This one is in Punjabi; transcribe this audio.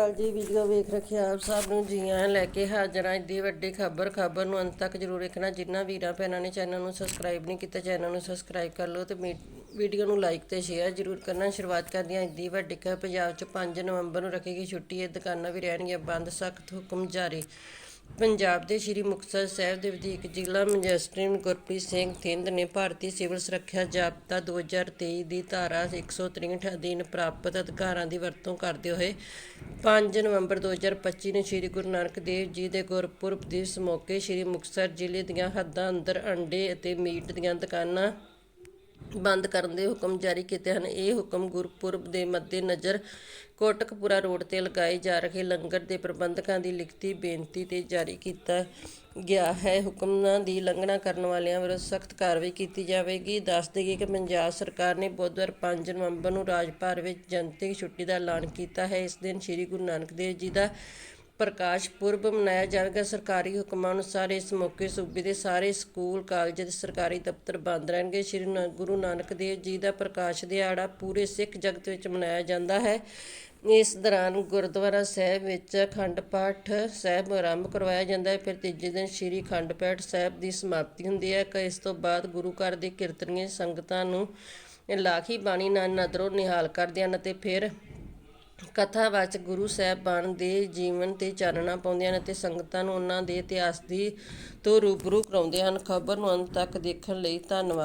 ਕਾਲ ਜੀ, ਵੀਡੀਓ ਵੇਖ ਰੱਖਿਆ ਆਪ ਸਭ ਨੂੰ, ਜੀਆਂ ਲੈ ਕੇ ਹਾਜ਼ਰ ਹਾਂ। ਦੀ ਵੱਡੀ ਖਬਰ ਖਬਰ ਨੂੰ ਅੰਤ ਤੱਕ ਜ਼ਰੂਰ ਦੇਖਣਾ ਜਿਨ੍ਹਾਂ ਵੀਰਾਂ ਭੈਣਾਂ ਨੇ ਚੈਨਲ ਨੂੰ ਸਬਸਕ੍ਰਾਈਬ ਨਹੀਂ ਕੀਤਾ, ਚੈਨਲ ਨੂੰ ਸਬਸਕ੍ਰਾਈਬ ਕਰ ਲਓ ਤੇ ਮੀ- ਵੀਡੀਓ ਨੂੰ ਲਾਈਕ ਤੇ ਸ਼ੇਅਰ ਜ਼ਰੂਰ ਕਰਨਾ। ਸ਼ੁਰੂਆਤ ਕਰਦੇ ਹਾਂ ਦੀ ਵੱਡੀ ਖਬਰ, ਪੰਜਾਬ 'ਚ 5 ਨਵੰਬਰ ਨੂੰ ਰੱਖੇਗੀ ਛੁੱਟੀ। ਇਹ ਦੁਕਾਨਾਂ ਵੀ ਰਹਿਣਗੀਆਂ, ਬੰਦ, ਸਖਤ ਹੁਕਮ ਜਾਰੀ। ਪੰਜਾਬ ਦੇ ਸ਼੍ਰੀ ਮੁਕਤਸਰ ਸਾਹਿਬ ਦੇ ਵਧੀਕ ਜ਼ਿਲ੍ਹਾ ਮੈਜਿਸਟ੍ਰੇਟ ਗੁਰਪ੍ਰੀਤ ਸਿੰਘ ਥਿੰਦ ਨੇ ਭਾਰਤੀ ਸਿਵਲ ਸੁਰੱਖਿਆ ਜ਼ਾਬਤਾ 2023 ਦੀ ਧਾਰਾ 163 ਅਧੀਨ ਪ੍ਰਾਪਤ ਅਧਿਕਾਰਾਂ ਦੀ ਵਰਤੋਂ ਕਰਦੇ ਹੋਏ 5 ਨਵੰਬਰ 2025 ਨੂੰ ਸ਼੍ਰੀ ਗੁਰੂ ਨਾਨਕ ਦੇਵ ਜੀ ਦੇ ਗੁਰਪੁਰਬ ਦਿਵਸ ਮੌਕੇ ਸ਼੍ਰੀ ਮੁਕਤਸਰ ਜ਼ਿਲ੍ਹੇ ਦੀਆਂ ਹੱਦਾਂ ਅੰਦਰ ਅੰਡੇ ਅਤੇ ਮੀਟ ਦੀਆਂ ਦੁਕਾਨਾਂ ਬੰਦ ਕਰਨ ਦੇ ਹੁਕਮ ਜਾਰੀ ਕੀਤੇ ਹਨ। ਇਹ ਹੁਕਮ ਗੁਰਪੁਰਬ ਦੇ ਮੱਦੇਨਜ਼ਰ ਕੋਟਕਪੁਰਾ ਰੋਡ ਤੇ ਲਗਾਏ ਜਾ ਰਹੇ ਲੰਗਰ ਦੇ ਪ੍ਰਬੰਧਕਾਂ ਦੀ ਲਿਖਤੀ ਬੇਨਤੀ ਤੇ ਜਾਰੀ ਕੀਤਾ ਗਿਆ ਹੈ। ਹੁਕਮਾਂ ਦੀ ਉਲੰਘਣਾ ਕਰਨ ਵਾਲਿਆਂ ਵਿਰੁੱਧ ਸਖਤ ਕਾਰਵਾਈ ਕੀਤੀ ਜਾਵੇਗੀ। ਦੱਸ ਦੇਈਏ ਕਿ ਪੰਜਾਬ ਸਰਕਾਰ ਨੇ ਬੁੱਧਵਾਰ 5 ਨਵੰਬਰ ਨੂੰ ਰਾਜ ਭਰ ਵਿੱਚ ਜਨਤਕ ਛੁੱਟੀ ਦਾ ਐਲਾਨ ਕੀਤਾ ਹੈ। ਇਸ ਦਿਨ ਸ੍ਰੀ ਗੁਰੂ ਨਾਨਕ ਦੇਵ ਜੀ ਦਾ ਪ੍ਰਕਾਸ਼ ਪੁਰਬ ਮਨਾਇਆ ਜਾਵੇਗਾ। ਸਰਕਾਰੀ ਹੁਕਮਾਂ ਅਨੁਸਾਰ ਇਸ ਮੌਕੇ ਸੂਬੇ ਦੇ ਸਾਰੇ ਸਕੂਲ, ਕਾਲਜ ਤੇ ਸਰਕਾਰੀ ਦਫ਼ਤਰ ਬੰਦ ਰਹਿਣਗੇ। ਸ੍ਰੀ ਨਾ- ਗੁਰੂ ਨਾਨਕ ਦੇਵ ਜੀ ਦਾ ਪ੍ਰਕਾਸ਼ ਦਿਹਾੜਾ ਪੂਰੇ ਸਿੱਖ ਜਗਤ ਵਿੱਚ ਮਨਾਇਆ ਜਾਂਦਾ ਹੈ। ਇਸ ਦੌਰਾਨ ਗੁਰਦੁਆਰਾ ਸਾਹਿਬ ਵਿੱਚ ਅਖੰਡ ਪਾਠ ਸਾਹਿਬ ਆਰੰਭ ਕਰਵਾਇਆ ਜਾਂਦਾ ਹੈ। ਫਿਰ ਤੀਜੇ ਦਿਨ ਸ੍ਰੀ ਅਖੰਡ ਪਾਠ ਸਾਹਿਬ ਦੀ ਸਮਾਪਤੀ ਹੁੰਦੀ ਹੈ। ਕਿ, ਇਸ ਤੋਂ ਬਾਅਦ ਗੁਰੂ ਘਰ ਦੇ ਕੀਰਤਨੀਏ ਸੰਗਤਾਂ ਨੂੰ ਲਾਖੀ ਬਾਣੀ ਨਾਲ ਨਦਰੋਂ ਨਿਹਾਲ ਕਰਦੇ ਹਨ ਅਤੇ ਫਿਰ ਕਥਾਵਾਚਕ ਗੁਰੂ ਸਾਹਿਬਾਨ ਦੇ ਜੀਵਨ ਤੇ ਚਾਨਣਾ ਪਾਉਂਦੇ ਹਨ ਅਤੇ ਸੰਗਤਾਂ ਨੂੰ ਉਹਨਾਂ ਦੇ ਇਤਿਹਾਸ ਦੀ ਤੋਂ ਰੂਬਰੂ ਕਰਾਉਂਦੇ ਹਨ। ਖਬਰ ਨੂੰ ਅੰਤ ਤੱਕ ਦੇਖਣ ਲਈ ਧੰਨਵਾਦ।